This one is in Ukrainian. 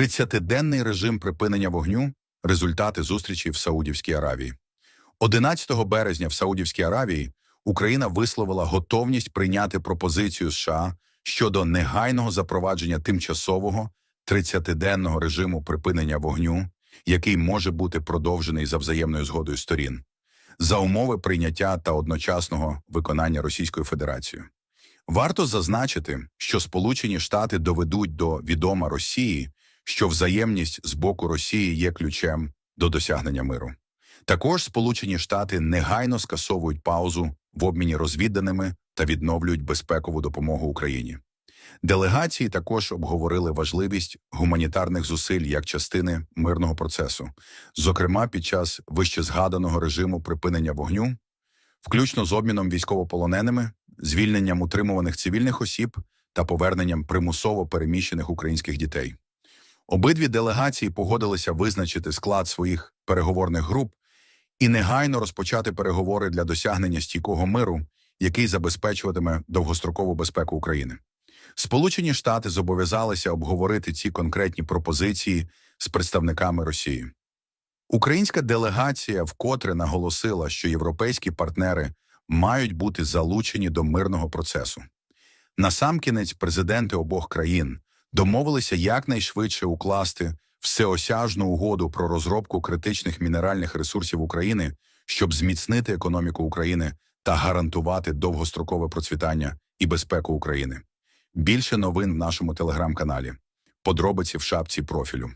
30-денний режим припинення вогню результати зустрічі в Саудівській Аравії. 11 березня в Саудівській Аравії Україна висловила готовність прийняти пропозицію США щодо негайного запровадження тимчасового 30-денного режиму припинення вогню, який може бути продовжений за взаємною згодою сторін, за умови прийняття та одночасного виконання Російською Федерацією. Варто зазначити, що Сполучені Штати доведуть до відома Росії, що взаємність з боку Росії є ключем до досягнення миру. Також Сполучені Штати негайно скасовують паузу в обміні розвідданими та відновлюють безпекову допомогу Україні. Делегації також обговорили важливість гуманітарних зусиль як частини мирного процесу, зокрема під час вищезгаданого режиму припинення вогню, включно з обміном військовополоненими, звільненням утримуваних цивільних осіб та поверненням примусово переміщених українських дітей. Обидві делегації погодилися визначити склад своїх переговорних груп і негайно розпочати переговори для досягнення стійкого миру, який забезпечуватиме довгострокову безпеку України. Сполучені Штати зобов'язалися обговорити ці конкретні пропозиції з представниками Росії. Українська делегація вкотре наголосила, що європейські партнери мають бути залучені до мирного процесу. Насамкінець президенти обох країн домовилися якнайшвидше укласти всеосяжну угоду про розробку критичних мінеральних ресурсів України, щоб зміцнити економіку України та гарантувати довгострокове процвітання і безпеку України. Більше новин в нашому телеграм-каналі. Подробиці в шапці профілю.